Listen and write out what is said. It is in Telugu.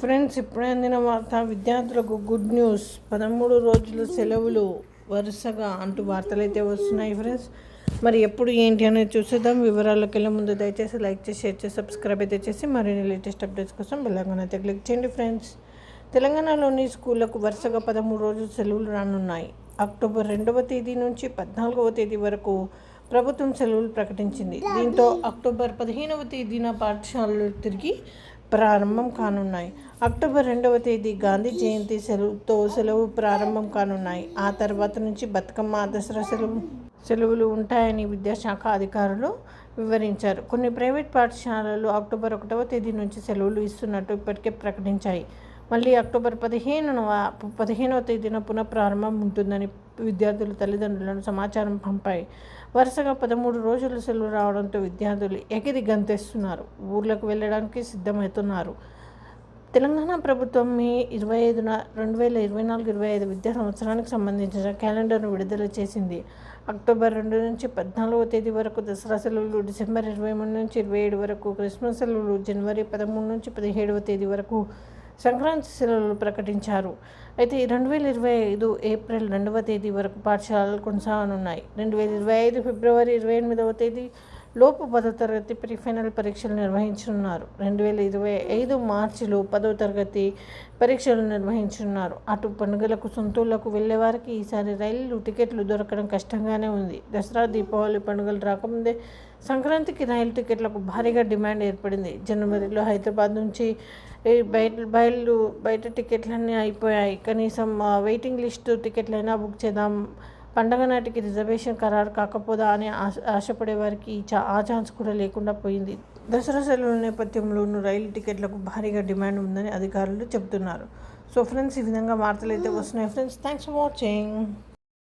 ఫ్రెండ్స్ ఇప్పుడే అందిన వార్త విద్యార్థులకు గుడ్ న్యూస్. పదమూడు రోజుల సెలవులు వరుసగా అంటూ వార్తలు అయితే వస్తున్నాయి ఫ్రెండ్స్. మరి ఎప్పుడు ఏంటి అనేది చూసేద్దాం. వివరాల్లోకి వెళ్ళే ముందు దయచేసి లైక్ చేసి షేర్ చేసి సబ్స్క్రైబ్ అయితే చేసి మరిన్ని లేటెస్ట్ అప్డేట్స్ కోసం బెల్లంగా అయితే క్లిక్ చేయండి ఫ్రెండ్స్. తెలంగాణలోని స్కూళ్ళకు వరుసగా పదమూడు రోజులు సెలవులు రానున్నాయి. అక్టోబర్ రెండవ తేదీ నుంచి పద్నాలుగవ తేదీ వరకు ప్రభుత్వం సెలవులు ప్రకటించింది. దీంతో అక్టోబర్ పదిహేనవ తేదీన పాఠశాలలు తిరిగి ప్రారంభం కానున్నాయి. అక్టోబర్ రెండవ తేదీ గాంధీ జయంతి సెలవుతో సెలవు ప్రారంభం కానున్నాయి. ఆ తర్వాత నుంచి బతుకమ్మ దసరా సెలవు సెలవులు ఉంటాయని విద్యాశాఖ అధికారులు వివరించారు. కొన్ని ప్రైవేట్ పాఠశాలలు అక్టోబర్ ఒకటవ తేదీ నుంచి సెలవులు ఇస్తున్నట్టు ఇప్పటికే ప్రకటించాయి. మళ్ళీ అక్టోబర్ పదిహేనున పదిహేనవ తేదీన పునఃప్రారంభం ఉంటుందని విద్యార్థులు తల్లిదండ్రులను సమాచారం పంపాయి. వరుసగా పదమూడు రోజులు సెలవు రావడంతో విద్యార్థులు ఎగిరి గంతేస్తున్నారు. ఊర్లకు వెళ్ళడానికి సిద్ధమవుతున్నారు. తెలంగాణ ప్రభుత్వం మే ఇరవై ఐదున రెండు వేల ఇరవై నాలుగు ఇరవై ఐదు విద్యా సంవత్సరానికి సంబంధించిన క్యాలెండర్ను విడుదల చేసింది. అక్టోబర్ రెండు నుంచి పద్నాలుగవ తేదీ వరకు దసరా సెలవులు డిసెంబర్ ఇరవై మూడు నుంచి ఇరవై ఏడు వరకు క్రిస్మస్ సెలవులు జనవరి పదమూడు నుంచి పదిహేడవ తేదీ వరకు సంక్రాంతి సెలవులు ప్రకటించారు. అయితే రెండు వేల ఇరవై ఐదు ఏప్రిల్ రెండవ తేదీ వరకు పాఠశాలలు కొనసాగనున్నాయి. రెండు వేల ఇరవై ఐదు ఫిబ్రవరి ఇరవై ఎనిమిదవ తేదీ లోపు పదో తరగతి ప్రీఫైనల్ పరీక్షలు నిర్వహించనున్నారు. రెండు వేల ఇరవై ఐదు మార్చిలో పదో తరగతి పరీక్షలు నిర్వహించనున్నారు. అటు పండుగలకు సొంతూళ్ళకు వెళ్ళేవారికి ఈసారి రైలు టికెట్లు దొరకడం కష్టంగానే ఉంది. దసరా దీపావళి పండుగలు రాకముందే సంక్రాంతికి రైలు టికెట్లకు భారీగా డిమాండ్ ఏర్పడింది. జనవరిలో హైదరాబాద్ నుంచి బయట బయలు బయట టికెట్లన్నీ అయిపోయాయి. కనీసం వెయిటింగ్ లిస్టు టికెట్లైనా బుక్ చేద్దాం. పండగ నాటికి రిజర్వేషన్ ఖరారు కాకపోదా అని ఆశ ఆశపడే వారికి చా ఆ ఛాన్స్ కూడా లేకుండా పోయింది. దసరా సెలవుల నేపథ్యంలోనూ రైలు టికెట్లకు భారీగా డిమాండ్ ఉందని అధికారులు చెబుతున్నారు. సో ఫ్రెండ్స్ ఈ విధంగా వార్తలు అయితే వస్తున్నాయి. Friends thanks for watching